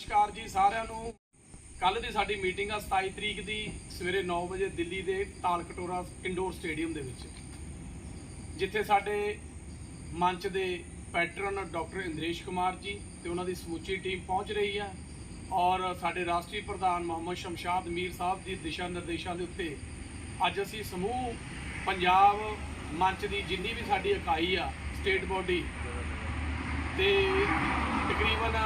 ਨਮਸਕਾਰ ਜੀ ਸਾਰਿਆਂ ਨੂੰ। ਕੱਲ ਦੀ ਸਾਡੀ ਮੀਟਿੰਗ ਆ 27 ਤਰੀਕ ਦੀ, ਸਵੇਰੇ 9 ਵਜੇ ਦਿੱਲੀ ਦੇ ਤਾਲਕਟੋਰਾ ਇੰਡੋਰ ਸਟੇਡੀਅਮ ਦੇ ਵਿੱਚ। ਜਿੱਥੇ ਸਾਡੇ ਮੰਚ ਦੇ ਪੈਟਰਨ ਡਾਕਟਰ ਇੰਦਰੇਸ਼ ਕੁਮਾਰ ਜੀ ਤੇ ਉਹਨਾਂ ਦੀ ਸਮੁੱਚੀ ਟੀਮ ਪਹੁੰਚ ਰਹੀ ਆ ਔਰ ਸਾਡੇ ਰਾਸ਼ਟਰੀ ਪ੍ਰਧਾਨ ਮੁਹੰਮਦ ਸ਼ਮਸ਼ਾਦ ਮੀਰ ਸਾਹਿਬ ਦੀ ਦਿਸ਼ਾ ਨਿਰਦੇਸ਼ਾਂ ਦੇ ਉੱਤੇ ਅੱਜ ਅਸੀਂ ਸਮੂਹ ਪੰਜਾਬ ਮੰਚ ਦੀ ਜਿੰਨੀ ਵੀ ਸਾਡੀ ਇਕਾਈ ਆ, ਸਟੇਟ ਬੋਡੀ ਤੇ ਤਕਰੀਬਨ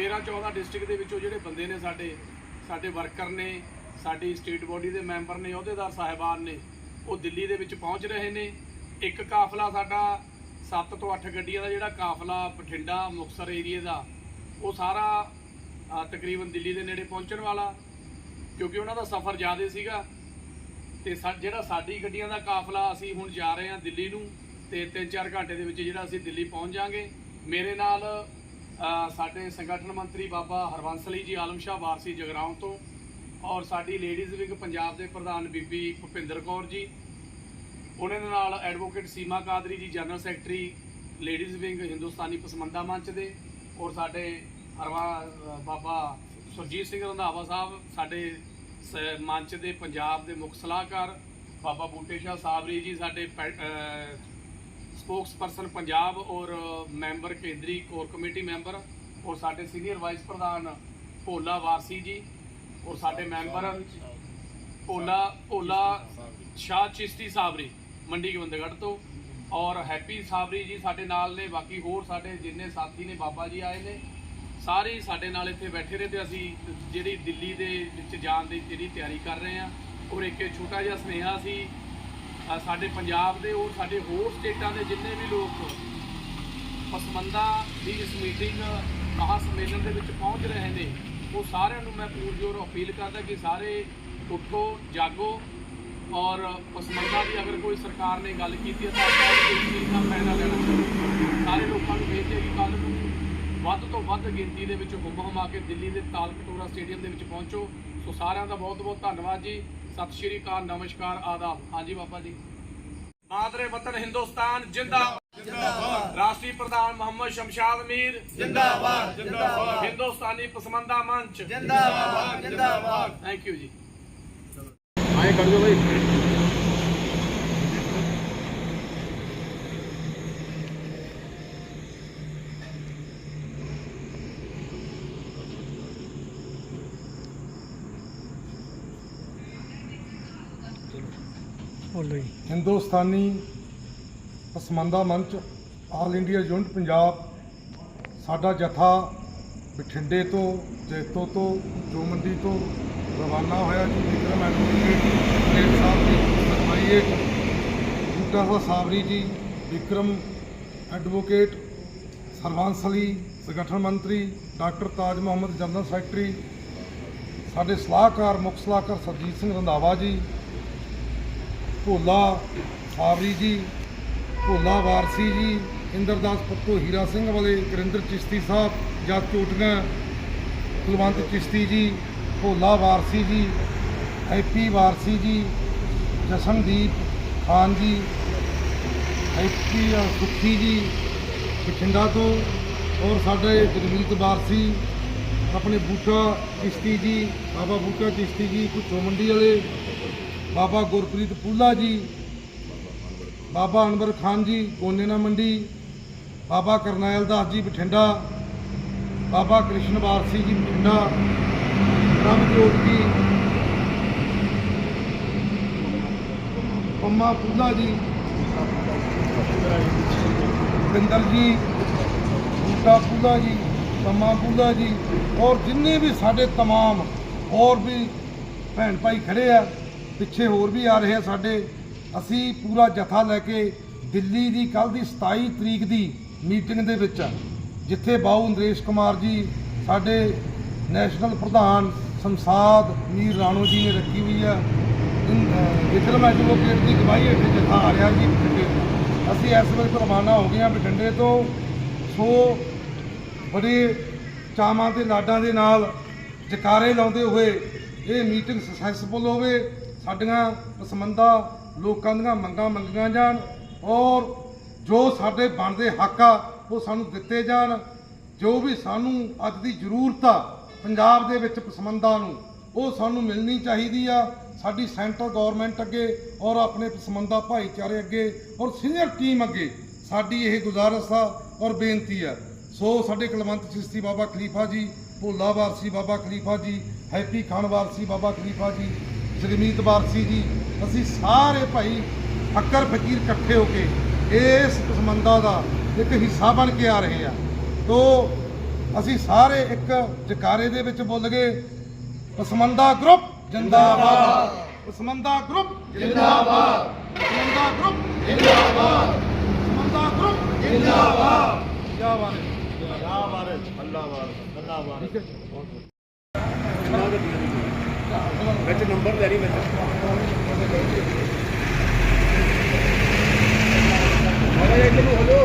13 14 ਡਿਸਟ੍ਰਿਕਟ ਦੇ ਵਿੱਚੋਂ ਜਿਹੜੇ ਬੰਦੇ ਨੇ ਸਾਡੇ ਸਾਡੇ ਵਰਕਰ ਨੇ, ਸਾਡੀ ਸਟੇਟ ਬੋਡੀ ਦੇ ਮੈਂਬਰ ਨੇ, ਅਹੁਦੇਦਾਰ ਸਾਹਿਬਾਨ ਨੇ, ਉਹ ਦਿੱਲੀ ਦੇ ਵਿੱਚ ਪਹੁੰਚ ਰਹੇ ਨੇ। ਇੱਕ ਕਾਫਲਾ ਸਾਡਾ 7 ਤੋਂ 8 ਗੱਡੀਆਂ ਦਾ ਜਿਹੜਾ ਕਾਫਲਾ ਬਠਿੰਡਾ, ਮੁਕਤਸਰ ਏਰੀਏ ਦਾ, ਉਹ ਸਾਰਾ ਤਕਰੀਬਨ ਦਿੱਲੀ ਦੇ ਨੇੜੇ ਪਹੁੰਚਣ ਵਾਲਾ, ਕਿਉਂਕਿ ਉਹਨਾਂ ਦਾ ਸਫ਼ਰ ਜ਼ਿਆਦਾ ਸੀਗਾ। ਤੇ ਸਾ- ਜਿਹੜਾ ਸਾਡੀ ਗੱਡੀਆਂ ਦਾ ਕਾਫਲਾ ਅਸੀਂ ਹੁਣ ਜਾ ਰਹੇ ਹਾਂ ਦਿੱਲੀ ਨੂੰ, ਤੇ 3-4 ਘੰਟੇ ਦੇ ਵਿੱਚ ਜਿਹੜਾ ਅਸੀਂ ਦਿੱਲੀ ਪਹੁੰਚ ਜਾਾਂਗੇ ਮੇਰੇ ਨਾਲ ਸਾਡੇ ਸੰਗਠਨ ਮੰਤਰੀ ਬਾਬਾ ਹਰਵੰਸ ਲਈ ਜੀ ਆਲਮ ਸ਼ਾਹ ਵਾਰਸੀ ਜਗਰਾਉਂ ਤੋਂ ਔਰ ਸਾਡੀ ਲੇਡੀਜ਼ ਵਿੰਗ ਪੰਜਾਬ ਦੇ ਪ੍ਰਧਾਨ ਬੀਬੀ ਭੁਪਿੰਦਰ ਕੌਰ ਜੀ, ਉਹਨਾਂ ਦੇ ਨਾਲ advocate Seema Qadri ji general secretary ladies wing Hindustani Pasmanda Manch ਦੇ ਔਰ ਸਾਡੇ ਹਰਵਾ, ਬਾਬਾ ਸੁਰਜੀਤ ਸਿੰਘ ਰੰਧਾਵਾ ਸਾਹਿਬ, ਸਾਡੇ ਸ- ਮੰਚ ਦੇ ਪੰਜਾਬ ਦੇ ਮੁੱਖ ਸਲਾਹਕਾਰ ਬਾਬਾ ਬੂਟੇ ਸ਼ਾਹ ਸਾਬਰੀ ਜੀ, ਸਾਡੇ ਸਪੋਕਸਪਰਸਨ ਪੰਜਾਬ ਔਰ ਮੈਂਬਰ ਕੇਂਦਰੀ ਕੋਰ ਕਮੇਟੀ ਮੈਂਬਰ ਔਰ ਸਾਡੇ ਸੀਨੀਅਰ ਵਾਈਸ ਪ੍ਰਧਾਨ ਭੋਲਾ ਵਾਰਸੀ ਜੀ ਔਰ ਸਾਡੇ ਮੈਂਬਰ ਭੋਲਾ ਭੋਲਾ ਸ਼ਾਹ ਚਿਸ਼ਤੀ ਸਾਬਰੀ, ਮੰਡੀ ਗੋਬਿੰਦਗੜ੍ਹ ਤੋਂ ਔਰ ਹੈਪੀ ਸਾਬਰੀ ਜੀ ਸਾਡੇ ਨਾਲ ਨੇ, ਬਾਕੀ ਹੋਰ ਸਾਡੇ ਜਿੰਨੇ ਸਾਥੀ ਨੇ, ਬਾਬਾ ਜੀ ਆਏ ਨੇ, ਸਾਰੇ ਸਾਡੇ ਨਾਲ ਇੱਥੇ ਬੈਠੇ ਰਹੇ ਤੇ ਅਸੀਂ ਜਿਹੜੀ ਦਿੱਲੀ ਦੇ ਵਿੱਚ ਜਾਣ ਦੀ ਜਿਹੜੀ ਤਿਆਰੀ ਕਰ ਰਹੇ ਹਾਂ ਔਰ ਇੱਕ ਛੋਟਾ ਜਿਹਾ ਸੁਨੇਹਾ ਸੀ ਸਾਡੇ ਪੰਜਾਬ ਦੇ ਔਰ ਸਾਡੇ ਹੋਰ ਸਟੇਟਾਂ ਦੇ ਜਿੰਨੇ ਵੀ ਲੋਕ ਪਸਮੰਦਾ ਦੀ ਇਸ ਮੀਟਿੰਗ, ਮਹਾ ਸੰਮੇਲਨ ਦੇ ਵਿੱਚ ਪਹੁੰਚ ਰਹੇ ਨੇ, ਉਹ ਸਾਰਿਆਂ ਨੂੰ ਮੈਂ ਪੂਰ ਜ਼ੋਰ ਅਪੀਲ ਕਰਦਾ ਕਿ ਸਾਰੇ ਉੱਠੋ, ਜਾਗੋ ਔਰ ਪਸਮੰਦਾ ਦੀ ਅਗਰ ਕੋਈ ਸਰਕਾਰ ਨੇ ਗੱਲ ਕੀਤੀ ਹੈ ਤਾਂ ਆਪਾਂ ਇਸ ਚੀਜ਼ ਦਾ ਫਾਇਦਾ ਲੈਣਾ ਚਾਹੀਦਾ ਸਾਰੇ ਲੋਕਾਂ ਨੂੰ ਬੇਨਤੀ ਹੈ ਕਿ ਕੱਲ ਨੂੰ ਵੱਧ ਤੋਂ ਵੱਧ ਗਿਣਤੀ ਦੇ ਵਿੱਚ ਹੁਮ ਹੁਮਾ ਕੇ ਦਿੱਲੀ ਦੇ ਤਾਲਕਟੋਰਾ ਸਟੇਡੀਅਮ ਦੇ ਵਿੱਚ ਪਹੁੰਚੋ। ਸੋ ਸਾਰਿਆਂ ਦਾ ਬਹੁਤ ਬਹੁਤ ਧੰਨਵਾਦ ਜੀ। ਸਤਿ ਸ਼੍ਰੀ ਅਕਾਲ ਨਮਸਕਾਰ ਆਦਾਬ। ਹਾਂਜੀ ਬਾਬਾ ਜੀ। ਮਾਦਰੇ ਵਤਨ ਹਿੰਦੁਸਤਾਨ ਜਿੰਦਾਬਾਦ। ਜਿੰਦਾਬਾਦ। ਰਾਸ਼ਟਰੀ ਪ੍ਰਧਾਨ ਮੁਹੰਮਦ ਸ਼ਮਸ਼ਾਦ ਮੀਰ। ਜਿੰਦਾਬਾਦ। ਜਿੰਦਾਬਾਦ। ਹਿੰਦੁਸਤਾਨੀ ਪਸਮੰਦਾ ਮੰਚ। ਜਿੰਦਾਬਾਦ। ਜਿੰਦਾਬਾਦ। ਥੈਂਕ ਯੂ ਜੀ। ਆਏ ਕਰ ਦਿਓ ਬਈ ਹਿੰਦੁਸਤਾਨੀ ਪਸਮੰਦਾ ਮੰਚ ਆਲ ਇੰਡੀਆ ਯੂਨਿਟ ਪੰਜਾਬ, ਸਾਡਾ ਜਥਾ ਬਠਿੰਡੇ ਤੋਂ, ਜੈਤੋ ਤੋਂ ਜੋ ਮੰਡੀ ਤੋਂ ਰਵਾਨਾ ਹੋਇਆ ਜੀ। ਵਿਕਰਮ ਐਡਵੋਕੇਟ ਪਟੇਲ ਸਾਹਿਬ ਦੀ ਸਰਮਾਈਏ ਬੂਟਾ ਸਾਹਿਬ ਸਾਬਰੀ ਜੀ, ਵਿਕਰਮ ਐਡਵੋਕੇਟ ਸਰਵੰਸ ਅਲੀ ਸੰਗਠਨ ਮੰਤਰੀ, doctor Taj Muhammad, general secretary, ਸਾਡੇ ਸਲਾਹਕਾਰ, ਮੁੱਖ ਸਲਾਹਕਾਰ ਸਰਜੀਤ ਸਿੰਘ ਰੰਧਾਵਾ ਜੀ ਭੋਲਾ ਸਾਵਰੀ ਜੀ, ਭੋਲਾ ਵਾਰਸੀ ਜੀ, ਇੰਦਰਦਾਸ ਪੱਤੋ ਹੀਰਾ ਸਿੰਘ ਵਾਲੇ, ਗੁਰਿੰਦਰ ਚਿਸ਼ਤੀ ਸਾਹਿਬ, ਜੱਜ ਚੋਟੀਆਂ, ਕੁਲਵੰਤ ਚਿਸ਼ਤੀ ਜੀ, ਭੋਲਾ ਵਾਰਸੀ ਜੀ ਹੈਪੀ ਵਾਰਸੀ ਜੀ, ਜਸ਼ਨਦੀਪ ਖਾਨ ਜੀ ਹੈਪੀ ਸੁਖੀ ਜੀ, ਬਠਿੰਡਾ ਤੋਂ, ਔਰ ਸਾਡੇ ਗੁਰਮੀਤ ਵਾਰਸੀ, ਆਪਣੇ ਬੂਟਾ ਚਿਸ਼ਤੀ ਜੀ, ਬਾਬਾ ਬੂਟਾ ਚਿਸ਼ਤੀ ਜੀ ਕੁਚੋ ਮੰਡੀ ਵਾਲੇ ਬਾਬਾ ਗੁਰਪ੍ਰੀਤ ਪੂਲਾ ਜੀ ਬਾਬਾ ਅਨਵਰ ਖਾਨ ਜੀ ਗੋਨੇਨਾ ਮੰਡੀ ਬਾਬਾ ਕਰਨੈਲ ਦਾਸ ਜੀ ਬਠਿੰਡਾ ਬਾਬਾ ਕ੍ਰਿਸ਼ਨ ਵਾਰਸੀ ਜੀ ਬਠਿੰਡਾ ਰਾਮਜੋਤ ਜੀ ਪੰਮਾ ਪੂਲਾ ਜੀ ਬਿੰਦਰ ਜੀ ਬੂਟਾ ਪੂਲਾ ਜੀ ਪੰਮਾ ਪੂਲਾ ਜੀ ਔਰ ਜਿੰਨੇ ਵੀ ਸਾਡੇ तमाम ਹੋਰ ਵੀ ਭੈਣ ਭਾਈ ਖੜੇ ਆ ਪਿੱਛੇ ਹੋਰ ਵੀ ਆ ਰਹੇ ਆ ਸਾਡੇ। ਅਸੀਂ ਪੂਰਾ ਜਥਾ ਲੈ ਕੇ ਦਿੱਲੀ ਦੀ ਕੱਲ ਦੀ 27 ਤਰੀਕ ਦੀ ਮੀਟਿੰਗ ਦੇ ਵਿੱਚ ਜਿੱਥੇ ਬਾਊ ਨਰੇਸ਼ ਕੁਮਾਰ ਜੀ, ਸਾਡੇ ਨੈਸ਼ਨਲ ਪ੍ਰਧਾਨ ਸੰਸਾਦ ਮੀਰ ਰਾਣੋ ਜੀ ਨੇ ਰੱਖੀ ਹੋਈ ਆ। ਇਨ- ਵਿਕਰਮ ਐਡਵੋਕੇਟ ਦੀ ਗਵਾਹੀ ਹੇਠ ਜਥਾ ਆ ਰਿਹਾ ਜੀ, ਬਠਿੰਡੇ ਅਸੀਂ ਇਸ ਵੇਲੇ ਰਵਾਨਾ ਹੋ ਗਏ ਹਾਂ ਬਠਿੰਡੇ ਤੋਂ। ਸੋ ਬੜੇ ਚਾਵਾਂ ਤੇ ਲਾਡਾਂ ਦੇ ਨਾਲ ਜਕਾਰੇ ਲਾਉਂਦੇ ਹੋਏ ਇਹ ਮੀਟਿੰਗ ਸਕਸੈਸਫੁਲ ਹੋਵੇ ਸਾਡੀਆਂ ਪਸਮੰਦਾ ਲੋਕਾਂ ਦੀਆਂ ਮੰਗਾਂ ਮੰਗੀਆਂ ਜਾਣ ਔਰ ਜੋ ਸਾਡੇ ਬਣਦੇ ਹੱਕ ਆ, ਉਹ ਸਾਨੂੰ ਦਿੱਤੇ ਜਾਣ। ਜੋ ਵੀ ਸਾਨੂੰ ਅੱਜ ਦੀ ਜ਼ਰੂਰਤ ਆ, ਪੰਜਾਬ ਦੇ ਵਿੱਚ ਪਸਮੰਦਾਂ ਨੂੰ, ਉਹ ਸਾਨੂੰ ਮਿਲਣੀ ਚਾਹੀਦੀ ਆ। ਸਾਡੀ ਸੈਂਟਰ ਗਵਰਨਮੈਂਟ ਅੱਗੇ ਔਰ ਆਪਣੇ ਪਸਮੰਦਾ ਭਾਈਚਾਰੇ ਅੱਗੇ ਔਰ ਸੀਨੀਅਰ ਟੀਮ ਅੱਗੇ ਸਾਡੀ ਇਹ ਗੁਜ਼ਾਰਿਸ਼ ਆ ਔਰ ਬੇਨਤੀ ਆ। ਸੋ ਸਾਡੇ ਕੁਲਵੰਤ ਚਿਸ਼ਤੀ ਬਾਬਾ ਖਲੀਫਾ ਜੀ, ਭੋਲਾ ਵਾਰਸੀ ਬਾਬਾ ਖਲੀਫਾ ਜੀ, ਹੈਪੀ ਖਾਨ ਵਾਰਸੀ ਬਾਬਾ ਖਲੀਫਾ ਜੀ ਜਗਮੀਤ ਵਾਰਸੀ ਜੀ, ਅਸੀਂ ਸਾਰੇ ਭਾਈ ਫੱਕਰ ਫਕੀਰ ਇਕੱਠੇ ਹੋ ਕੇ ਇਸ ਪਸਮੰਦਾ ਦਾ ਇੱਕ ਹਿੱਸਾ ਬਣ ਕੇ ਆ ਰਹੇ ਆ ਤੋ ਅਸੀਂ ਸਾਰੇ ਇੱਕ ਜਕਾਰੇ ਦੇ ਵਿੱਚ ਬੋਲ ਗਏ ਪਸਮੰਦਾ ਗਰੁੱਪ ਜਿੰਦਾਬਾਦ। ਪਸਮੰਦਾ ਗਰੁੱਪ ਜਿੰਦਾਬਾਦ। ਪਸਮੰਦਾ ਗਰੁੱਪ ਜਿੰਦਾਬਾਦ। ਪਸਮੰਦਾ ਗਰੁੱਪ ਜਿੰਦਾਬਾਦ। ਕਿਆ ਬਾਤ ਹੈ। ਅੱਲਾ ਵਾਰਿਸ ਅੱਲਾ ਵਾਰਿਸ। ਅੱਲਾ ਵਾਰਿਸ। ਵਿੱਚ ਨੰਬਰ ਲੈ ਰਹੀ ਮੈਨੂੰ ਅਰੇ ਇੱਕ ਨੂੰ ਹਲੋ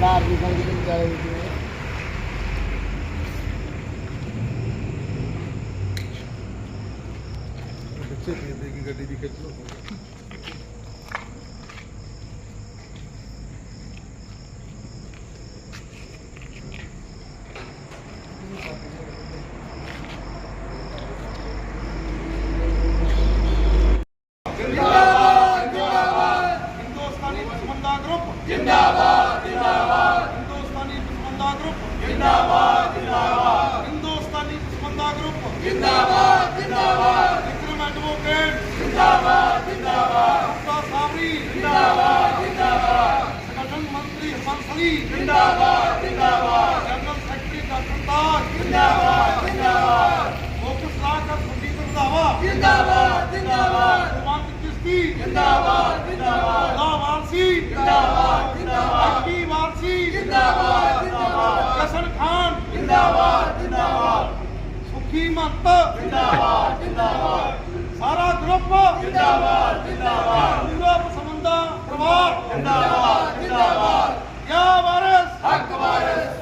ਲਾਰ ਦੀ ਸੰਗਤ ਨੂੰ ਚਾਹੇ ਬੱਚੇ ਕਹਿੰਦੇ ਕਿ ਗੱਡੀ ਦੀ ਖਿੱਚ ਲਓ। ਜਿੰਦਾਬਾਦ। ਜਿੰਦਾਬਾਦ ਜਿੰਦਾਬਾਦ। ਮੰਤ ਕਿਸ਼ਤੀ। ਜਿੰਦਾਬਾਦ ਜਿੰਦਾਬਾਦ। ਲਾ ਵਾਰਸੀ। ਜਿੰਦਾਬਾਦ ਜਿੰਦਾਬਾਦ। ਕੀ ਵਾਰਸੀ। ਜਿੰਦਾਬਾਦ ਜਿੰਦਾਬਾਦ। ਕਸਨ ਖਾਨ। ਜਿੰਦਾਬਾਦ ਜਿੰਦਾਬਾਦ। ਸੁਖੀ ਮੰਤ। ਜਿੰਦਾਬਾਦ ਜਿੰਦਾਬਾਦ। ਸਾਰਾ ਗਰੁੱਪ। ਜਿੰਦਾਬਾਦ ਜਿੰਦਾਬਾਦ। ਪੂਰਾ ਪਸਮੰਦਾ ਪਰਿਵਾਰ। ਜਿੰਦਾਬਾਦ ਜਿੰਦਾਬਾਦ। ਯਾ ਵਾਰਿਸ। ਹੱਕ ਵਾਰਿਸ।